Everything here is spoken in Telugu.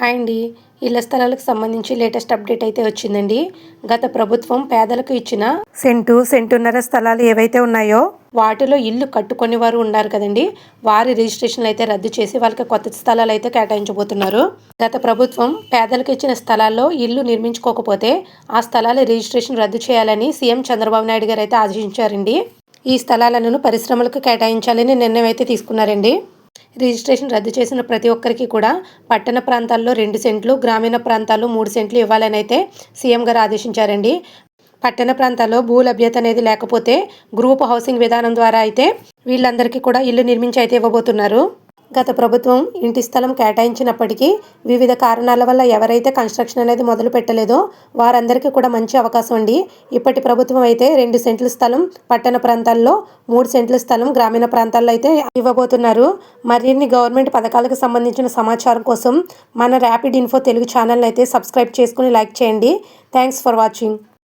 హాయ్ అండి. ఇళ్ళ స్థలాలకు సంబంధించి లేటెస్ట్ అప్డేట్ అయితే వచ్చిందండి. గత ప్రభుత్వం పేదలకు ఇచ్చిన సెంటు సెంటున్నర స్థలాలు ఏవైతే ఉన్నాయో వాటిలో ఇల్లు కట్టుకొని వారు ఉన్నారు కదండి. వారి రిజిస్ట్రేషన్లు అయితే రద్దు చేసి వాళ్ళకి కొత్త స్థలాలు అయితే కేటాయించబోతున్నారు. గత ప్రభుత్వం పేదలకు ఇచ్చిన స్థలాల్లో ఇల్లు నిర్మించుకోకపోతే ఆ స్థలాల రిజిస్ట్రేషన్ రద్దు చేయాలని సీఎం చంద్రబాబు నాయుడు గారు అయితే ఆదేశించారండి. ఈ స్థలాలను పరిశ్రమలకు కేటాయించాలని నిర్ణయం అయితే తీసుకున్నారండి. రిజిస్ట్రేషన్ రద్దు చేసిన ప్రతి ఒక్కరికి కూడా పట్టణ ప్రాంతాల్లో రెండు సెంట్లు గ్రామీణ ప్రాంతాల్లో మూడు సెంట్లు ఇవ్వాలని అయితే సీఎం గారు ఆదేశించారండి. పట్టణ ప్రాంతాల్లో భూ లభ్యత అనేది లేకపోతే గ్రూప్ హౌసింగ్ విధానం ద్వారా అయితే వీళ్ళందరికీ కూడా ఇల్లు నిర్మించి అయితే ఇవ్వబోతున్నారు. గత ప్రభుత్వం ఇంటి స్థలం కేటాయించినప్పటికీ వివిధ కారణాల వల్ల ఎవరైతే కన్స్ట్రక్షన్ అనేది మొదలు పెట్టలేదో వారందరికీ కూడా మంచి అవకాశం అండి ఇప్పటి ప్రభుత్వం అయితే రెండు సెంట్ల స్థలం పట్టణ ప్రాంతాల్లో మూడు సెంట్ల స్థలం గ్రామీణ ప్రాంతాల్లో అయితే ఇవ్వబోతున్నారు. మరిన్ని గవర్నమెంట్ పథకాలకు సంబంధించిన సమాచారం కోసం మన ర్యాపిడ్ ఇన్ఫో తెలుగు ఛానల్ అయితే సబ్స్క్రైబ్ చేసుకుని లైక్ చేయండి. Thanks for watching.